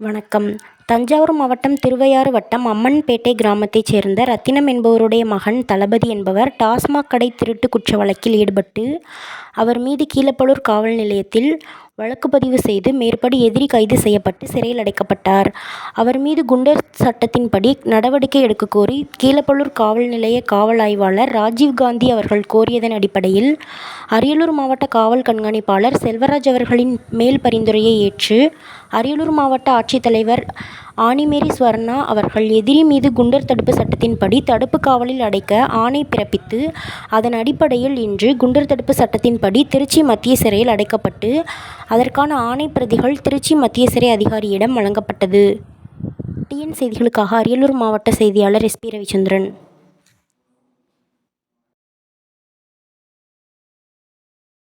வணக்கம். தஞ்சாவூர் மாவட்டம் திருவையாறு வட்டம் அம்மன்பேட்டை கிராமத்தைச் சேர்ந்த ரத்தினம் என்பவருடைய மகன் தளபதி என்பவர் டாஸ்மாக் கடை திருட்டு குற்ற வழக்கில் ஈடுபட்டு அவர் மீது கீழப்பலூர் காவல் நிலையத்தில் வழக்கு பதிவு செய்து மேற்படி எதிரி கைது செய்யப்பட்டு சிறையில் அடைக்கப்பட்டார். அவர் மீது குண்டர் சட்டத்தின்படி நடவடிக்கை எடுக்க கோரி கீழப்பழூர் காவல் நிலைய காவல் ஆய்வாளர் ராஜீவ்காந்தி அவர்கள் கோரியதன் அடிப்படையில் அரியலூர் மாவட்ட காவல் கண்காணிப்பாளர் செல்வராஜ் அவர்களின் மேல் பரிந்துரையை ஏற்று அரியலூர் மாவட்ட ஆட்சித்தலைவர் ஆனிமேரி ஸ்வர்ணா அவர்கள் எதிரி மீது குண்டர் தடுப்பு சட்டத்தின்படி தடுப்பு காவலில் அடைக்க ஆணை பிறப்பித்து அதன் அடிப்படையில் இன்று குண்டர் தடுப்பு சட்டத்தின்படி திருச்சி மத்திய சிறையில் அடைக்கப்பட்டு அதற்கான ஆணை பிரதிகள் திருச்சி மத்திய சிறை அதிகாரியிடம் வழங்கப்பட்டது. டிஎன் செய்திகளுக்காக அரியலூர் மாவட்ட செய்தியாளர் எஸ். பி. ரவிச்சந்திரன்.